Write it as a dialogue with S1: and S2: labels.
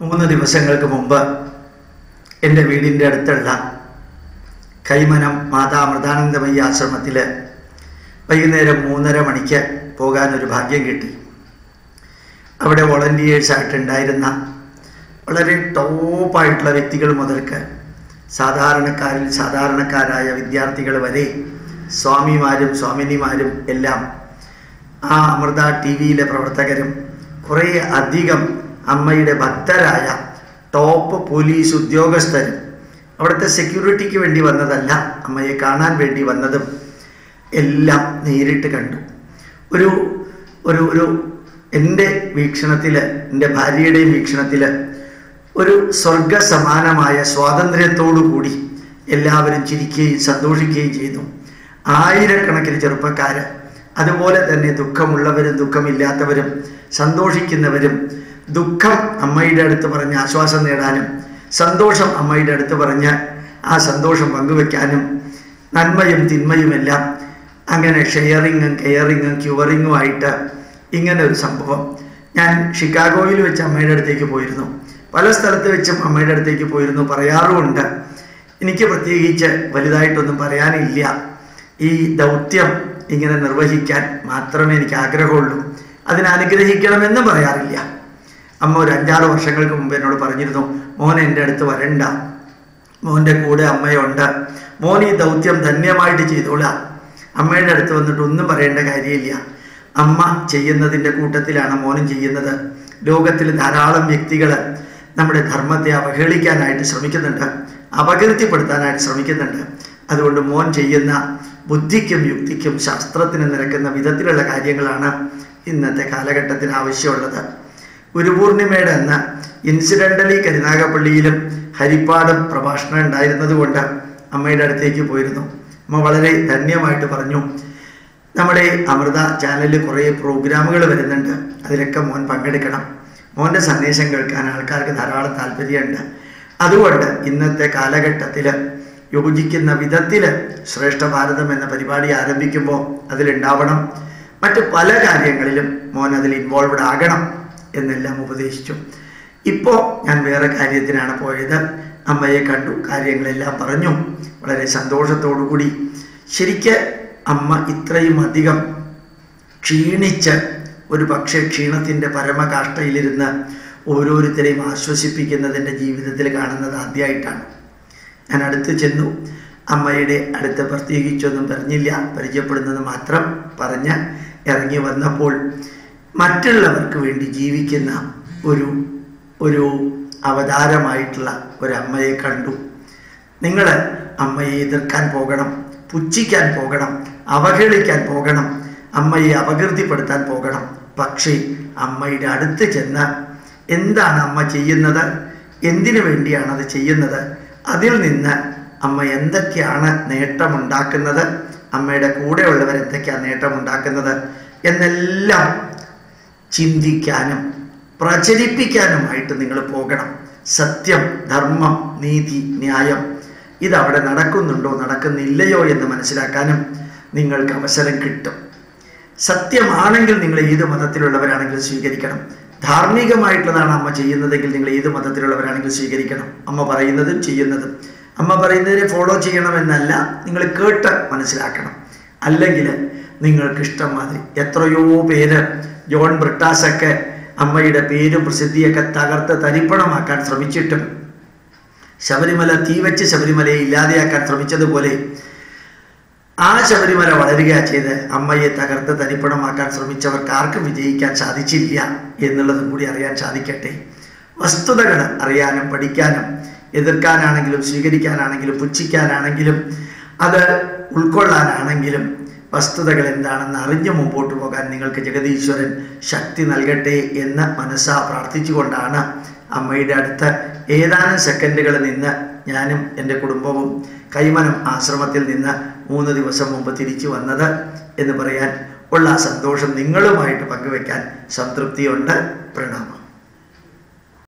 S1: മൂന്ന് ദിവസങ്ങൾക്ക് മുമ്പ് എന്റെ വീടിന്റെ അടുത്തുള്ള കൈമനം മാതാ ആശ്രമത്തിൽ വൈകുന്നേരം മൂന്നര മണിക്ക് പോകാനൊരു ഭാഗ്യം കിട്ടി. അവിടെ വോളണ്ടിയേഴ്സായിട്ടുണ്ടായിരുന്ന വളരെ ടോപ്പായിട്ടുള്ള വ്യക്തികൾ മുതൽക്ക് സാധാരണക്കാരിൽ സാധാരണക്കാരായ വിദ്യാർത്ഥികൾ വരെ സ്വാമിമാരും സ്വാമിനിമാരും എല്ലാം ആ അമൃത ടി വിയിലെ പ്രവർത്തകരും കുറേ അധികം അമ്മയുടെ ഭക്തരായ ടോപ്പ് പോലീസ് ഉദ്യോഗസ്ഥരും അവിടുത്തെ സെക്യൂരിറ്റിക്ക് വേണ്ടി വന്നതല്ല അമ്മയെ കാണാൻ വേണ്ടി വന്നതും എല്ലാം നേരിട്ട് കണ്ടു. ഒരു ഒരു ഒരു എന്റെ വീക്ഷണത്തിൽ എന്റെ ഭാര്യയുടെയും വീക്ഷണത്തിൽ ഒരു സ്വർഗ സമാനമായ സ്വാതന്ത്ര്യത്തോടു കൂടി എല്ലാവരും ചിരിക്കുകയും സന്തോഷിക്കുകയും ചെയ്തു. ആയിരക്കണക്കിന് ചെറുപ്പക്കാർ അതുപോലെ തന്നെ ദുഃഖമുള്ളവരും ദുഃഖമില്ലാത്തവരും സന്തോഷിക്കുന്നവരും ദുഃഖം അമ്മയുടെ അടുത്ത് പറഞ്ഞ് ആശ്വാസം നേടാനും സന്തോഷം അമ്മയുടെ അടുത്ത് പറഞ്ഞ് ആ സന്തോഷം പങ്കുവെക്കാനും നന്മയും തിന്മയുമെല്ലാം അങ്ങനെ ഷെയറിങ്ങും കെയറിങ്ങും ക്യൂറിങ്ങുമായിട്ട് ഇങ്ങനെ ഒരു സംഭവം. ഞാൻ ഷിക്കാഗോയിൽ വെച്ച് അമ്മയുടെ അടുത്തേക്ക് പോയിരുന്നു. പല സ്ഥലത്ത് വെച്ചും അമ്മയുടെ അടുത്തേക്ക് പോയിരുന്നു. പറയാറുമുണ്ട്. എനിക്ക് പ്രത്യേകിച്ച് വലുതായിട്ടൊന്നും പറയാനില്ല. ഈ ദൗത്യം ഇങ്ങനെ നിർവഹിക്കാൻ മാത്രമേ എനിക്ക് ആഗ്രഹമുള്ളൂ. അതിനെ അനുഗ്രഹിക്കണമെന്ന് പറയാറില്ല. അമ്മ ഒരു അഞ്ചാറ് വർഷങ്ങൾക്ക് മുമ്പ് എന്നോട് പറഞ്ഞിരുന്നു മോൻ എന്റെ അടുത്ത് വരണ്ട. മോന്റെ കൂടെ അമ്മയുണ്ട്. മോൻ ഈ ദൗത്യം ധന്യമായിട്ട് ചെയ്തോളാം. അമ്മയുടെ അടുത്ത് വന്നിട്ട് ഒന്നും പറയേണ്ട കാര്യമില്ല. അമ്മ ചെയ്യുന്നതിന്റെ കൂട്ടത്തിലാണ് മോനും ചെയ്യുന്നത്. ലോകത്തിൽ ധാരാളം വ്യക്തികൾ നമ്മുടെ ധർമ്മത്തെ അവഹേളിക്കാനായിട്ട് ശ്രമിക്കുന്നുണ്ട് അപകീർത്തിപ്പെടുത്താനായിട്ട് ശ്രമിക്കുന്നുണ്ട്. അതുകൊണ്ട് മോൻ ചെയ്യുന്ന ബുദ്ധിക്കും യുക്തിക്കും ശാസ്ത്രത്തിന് നിരക്കുന്ന വിധത്തിലുള്ള കാര്യങ്ങളാണ് ഇന്നത്തെ കാലഘട്ടത്തിന് ആവശ്യമുള്ളത്. ഗുരുപൂർണിമയുടെ അന്ന് ഇൻസിഡന്റലി കരുനാഗപ്പള്ളിയിലും ഹരിപ്പാടും പ്രഭാഷണം ഉണ്ടായിരുന്നതുകൊണ്ട് അമ്മയുടെ അടുത്തേക്ക് പോയിരുന്നു. അമ്മ വളരെ ധന്യമായിട്ട് പറഞ്ഞു നമ്മുടെ അമൃത ചാനലിൽ കുറേ പ്രോഗ്രാമുകൾ വരുന്നുണ്ട്. അതിലൊക്കെ മോൻ പങ്കെടുക്കണം. മോന്റെ സന്ദേശം കേൾക്കാൻ ആൾക്കാർക്ക് ധാരാളം താല്പര്യമുണ്ട്. അതുകൊണ്ട് ഇന്നത്തെ കാലഘട്ടത്തിൽ യോജിക്കുന്ന വിധത്തിൽ ശ്രേഷ്ഠ ഭാരതം എന്ന പരിപാടി ആരംഭിക്കുമ്പോൾ അതിലുണ്ടാവണം. മറ്റ് പല കാര്യങ്ങളിലും മോൻ അതിൽ ഇൻവോൾവ്ഡ് ആകണം. എന്നെല്ലാം ഉപദേശിച്ചു. ഇപ്പോൾ ഞാൻ വേറെ കാര്യത്തിനാണ് പോയത്. അമ്മയെ കണ്ടു കാര്യങ്ങളെല്ലാം പറഞ്ഞു. വളരെ കൂടി ശരിക്ക് അമ്മ ഇത്രയും അധികം ക്ഷീണിച്ച് ഒരു പക്ഷേ ക്ഷീണത്തിന്റെ പരമകാഷ്ടയിലിരുന്ന് ഓരോരുത്തരെയും ആശ്വസിപ്പിക്കുന്നതിന്റെ ജീവിതത്തിൽ കാണുന്നത് ആദ്യമായിട്ടാണ് ഞാൻ അടുത്ത് ചെന്നു. അമ്മയുടെ അടുത്ത് പ്രത്യേകിച്ചൊന്നും പറഞ്ഞില്ല. പരിചയപ്പെടുന്നത് മാത്രം പറഞ്ഞ് ഇറങ്ങി വന്നപ്പോൾ മറ്റുള്ളവർക്ക് വേണ്ടി ജീവിക്കുന്ന ഒരു ഒരു അവതാരമായിട്ടുള്ള ഒരമ്മയെ കണ്ടു. നിങ്ങൾ അമ്മയെ എതിർക്കാൻ പോകണം പുച്ഛിക്കാൻ പോകണം അവഹേളിക്കാൻ പോകണം അമ്മയെ അപകീർത്തിപ്പെടുത്താൻ പോകണം. പക്ഷേ അമ്മയുടെ അടുത്ത് ചെന്ന് എന്താണ് അമ്മ ചെയ്യുന്നത്? എന്തിനു വേണ്ടിയാണ് അത് ചെയ്യുന്നത്? അതിൽ നിന്ന് അമ്മ എന്തൊക്കെയാണ് നേട്ടമുണ്ടാക്കുന്നത്? അമ്മയുടെ കൂടെയുള്ളവർ എന്തൊക്കെയാണ് നേട്ടമുണ്ടാക്കുന്നത്? എന്നെല്ലാം ചിന്തിക്കാനും പ്രചരിപ്പിക്കാനുമായിട്ട് നിങ്ങൾ പോകണം. സത്യം ധർമ്മം നീതി ന്യായം ഇതവിടെ നടക്കുന്നുണ്ടോ നടക്കുന്നില്ലയോ എന്ന് മനസ്സിലാക്കാനും നിങ്ങൾക്ക് അവസരം കിട്ടും. സത്യമാണെങ്കിൽ നിങ്ങൾ ഏത് മതത്തിലുള്ളവരാണെങ്കിലും സ്വീകരിക്കണം. ധാർമ്മികമായിട്ടുള്ളതാണ് അമ്മ ചെയ്യുന്നതെങ്കിൽ നിങ്ങൾ ഏത് മതത്തിലുള്ളവരാണെങ്കിലും സ്വീകരിക്കണം. അമ്മ പറയുന്നതും ചെയ്യുന്നതും. അമ്മ പറയുന്നതിനെ ഫോളോ ചെയ്യണമെന്നല്ല നിങ്ങൾ കേട്ട് മനസ്സിലാക്കണം. അല്ലെങ്കിൽ നിങ്ങൾക്ക് ഇഷ്ടം മാതിരി എത്രയോ പേര് ജോൺ ബ്രിട്ടാസൊക്കെ അമ്മയുടെ പേരും പ്രസിദ്ധിയൊക്കെ തകർത്ത് തരിപ്പണമാക്കാൻ ശ്രമിച്ചിട്ടും ശബരിമല തീവച്ച് ശബരിമലയെ ഇല്ലാതെയാക്കാൻ ശ്രമിച്ചതുപോലെ ആ ശബരിമല വളരുക ചെയ്ത് അമ്മയെ തകർത്ത് തരിപ്പണമാക്കാൻ ശ്രമിച്ചവർക്ക് ആർക്കും വിജയിക്കാൻ സാധിച്ചില്ല എന്നുള്ളതും കൂടി അറിയാൻ സാധിക്കട്ടെ. വസ്തുതകൾ അറിയാനും പഠിക്കാനും എതിർക്കാനാണെങ്കിലും സ്വീകരിക്കാനാണെങ്കിലും പുച്ഛിക്കാനാണെങ്കിലും അത് ഉൾക്കൊള്ളാനാണെങ്കിലും വസ്തുതകൾ എന്താണെന്ന് അറിഞ്ഞ് മുമ്പോട്ട് പോകാൻ നിങ്ങൾക്ക് ജഗതീശ്വരൻ ശക്തി നൽകട്ടെ എന്ന് മനസ്സാ പ്രാർത്ഥിച്ചുകൊണ്ടാണ് അമ്മയുടെ അടുത്ത് ഏതാനും സെക്കൻഡുകൾ നിന്ന് ഞാനും എന്റെ കുടുംബവും കൈമനം ആശ്രമത്തിൽ നിന്ന് മൂന്ന് ദിവസം മുമ്പ് തിരിച്ചു വന്നത് എന്ന് പറയാൻ ഉള്ള സന്തോഷം നിങ്ങളുമായിട്ട് പങ്കുവെക്കാൻ സംതൃപ്തിയുണ്ട്. പ്രണാമം.